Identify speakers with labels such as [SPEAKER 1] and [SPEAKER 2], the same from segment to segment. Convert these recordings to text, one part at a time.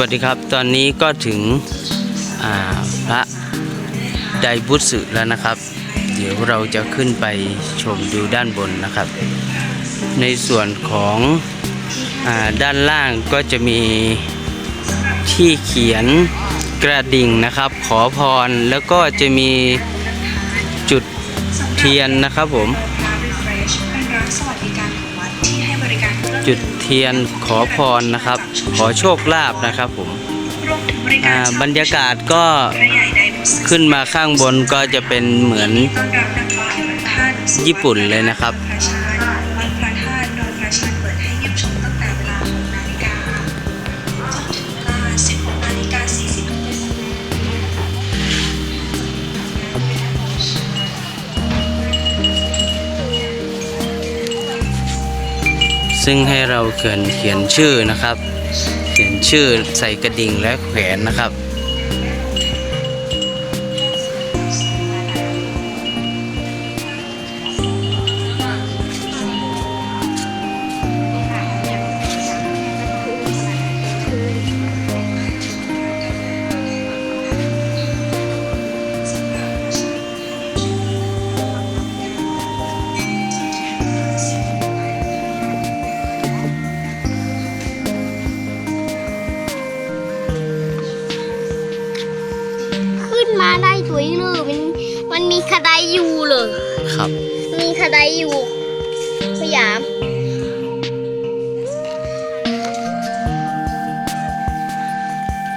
[SPEAKER 1] วัสดีครับ ตอนนี้ก็ถึงอ่าพระไดบุตสึแล้วนะครับ เดี๋ยวเราจะขึ้นไปชมดูด้านบนนะครับ ในส่วนของอาด้านล่างก็จะมีที่เขียนกระดิ่งนะครับ ขอพรแล้วก็จะมีจุดเทียนนะครับผม
[SPEAKER 2] เป็นร้านสวัสดิการของวัดที่ให้บริการเครื่อง
[SPEAKER 1] จุดเทียนขอพรนะครับ ขอโชคลาภนะครับผม
[SPEAKER 2] บริ
[SPEAKER 1] อ่า
[SPEAKER 2] การ
[SPEAKER 1] บรรยากาศก็ขึ้นมาข้างบนก็จะเป็นเหมือนญี่ปุ่นเลยนะครับ ซึ่งให้เราเขียนเขียนชื่อนะครับ เขียนชื่อใส่กระดิ่งและแขวนนะครับา
[SPEAKER 3] ไดอยู่เลย
[SPEAKER 1] ครับ
[SPEAKER 3] มีคาไดอยู่พยายาม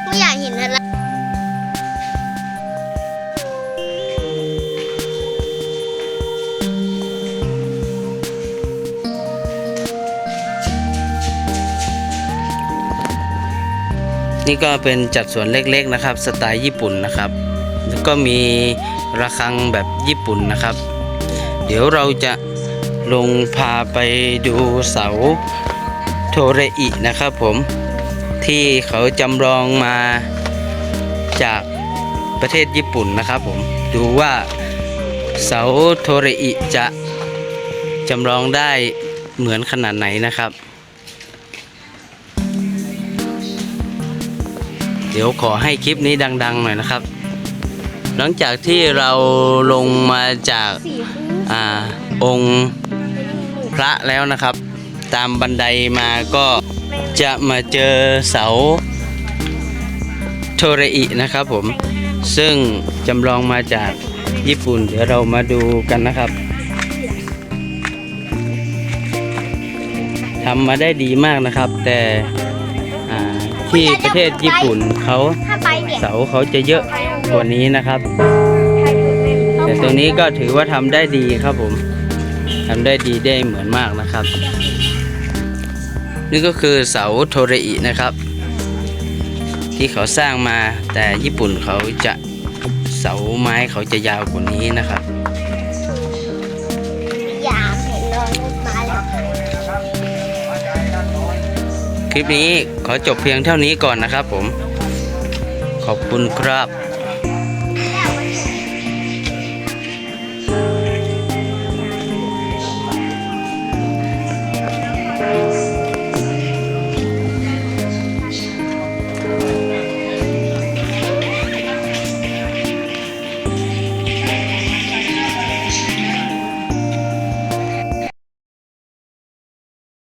[SPEAKER 3] ไม่อยากเห็นอะไร
[SPEAKER 1] นี่ก็เป็นจัดสวนเล็กๆนะครับ สไตล์ญี่ปุ่นนะครับ แล้วก็มี ระฆังแบบญี่ปุ่นนะครับ เดี๋ยวเราจะลงพาไปดูเสาโทเรอินะครับผมที่เขาจำลองมาจากประเทศญี่ปุ่นนะครับผมดูว่าเสาโทเรอิจะจำลองได้เหมือนขนาดไหนนะครับ เดี๋ยวขอให้คลิปนี้ดัง ๆ หน่อยนะครับ หลังจากที่เราลงมาจาก
[SPEAKER 3] สีฟู
[SPEAKER 1] อาองค์พระแล้วนะครับ ตามบันไดมาก็จะมาเจอเสาโทเรอินะครับผม ซึ่งจำลองมาจากญี่ปุ่น เดี๋ยวเรามาดูกันนะครับทำมาได้ดีมากนะครับ แต่อ่าที่ประเทศญี่ปุ่นเขา
[SPEAKER 3] ถ้าไปเนี่ย
[SPEAKER 1] เสาเขาจะเยอะ กว่านี้นะครับ แต่ตรงนี้ก็ถือว่าทำได้ดีครับผมทำได้ดีได้เหมือนมากนะครับ นี่ก็คือเสาโทเรอินะครับ ที่เขาสร้างมาแต่ญี่ปุ่นเขาจะเสาไม้เขาจะยาวกว่านี้นะครับ
[SPEAKER 3] ยามเห็นเลยมาแล้ว
[SPEAKER 1] คลิปนี้ขอจบเพียงเท่านี้ก่อนนะครับผม ขอบคุณครับ